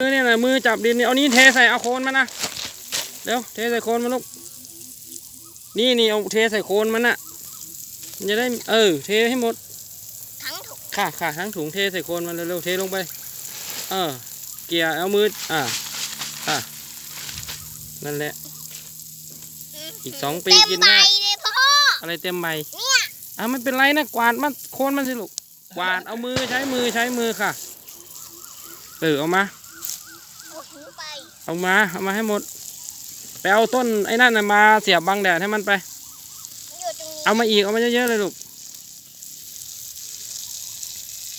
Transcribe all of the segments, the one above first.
มือเนี่ยนะมือจับดินเนี่ยเอานี้เทใส่เอาโคนมันนะเดี๋ยวเทใส่โคนมันลูกนี่นี่เอาเทใส่โคนมันน่ะมันจะได้เออเทให้หมดทั้งถุงค่ะค่ะทั้งถุงเทใส่โคนมันเร็วๆเทลงไป เออ เกียร์เอามืออ่าอะนั่นแหละ อีกสองปีเต็มกินใบได้เลยพ่ออะไรเต็มใบเนี่ยอะไม่เป็นไรนะกวาดมันโคนมันสิลูกกวาดเอามือใช้มือใช้มือค่ะเออเอามา เอาหูไป เอามา เอามาให้หมด ไปเอาต้นไอ้นั่นน่ะมาเสียบบังแดดให้มันไปอยู่ตรงนี้เอามาอีก เอามาเยอะๆเลยลูก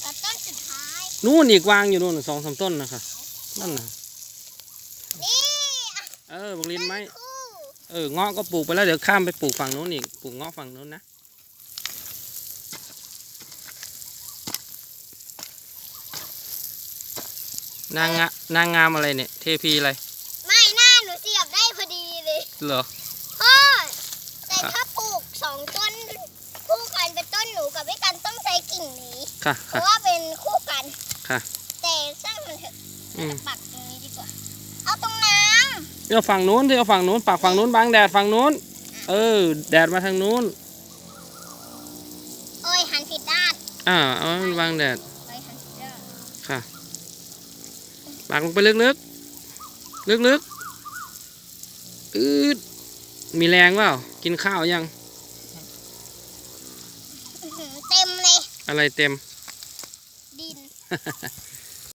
แล้วต้นสุดท้าย นู่นอีกวางอยู่นู่นสองสามต้นนะคะนั่นน่ะนี่อะเออบักลินไหม คู่ เออเงาะก็ปลูกไปแล้วเดี๋ยวข้ามไปปลูกฝั่งนู้นอีก ปลูกเงาะฝั่งนู้นนะ นางงะนางงามอะไรเนี่ย เทพีอะไร ไม่หน้าหนูเสียบได้พอดีเลยเหรอพ่อแต่ถ้าปลูกสองต้นคู่กันเป็นต้นหนูกับพี่กันต้องใช้กิ่งนี้ ค่ะเพค่ะราะว่าเป็นคู่กัน ค่ะ แต่สร้างมันเถอะอืมปักตรงนี้ดีกว่า เอาตรงน้เดี๋ยวฝั่งนู้นเดี๋ยวฝั่งนู้นปากฝั่งนู้นบังแดดฝั่งนู้น เออ แดดมาทางนู้นำโอ้ยหันผิดด้านอ่าเอาให้มันบังแดด โอ้ยหันผิดด้านค่ะ ปากลงไปลึกๆ ลึกๆ อืดมีแรงเปล่า กินข้าวยังอื้อหือเต็มเลย อะไรเต็ม ดิน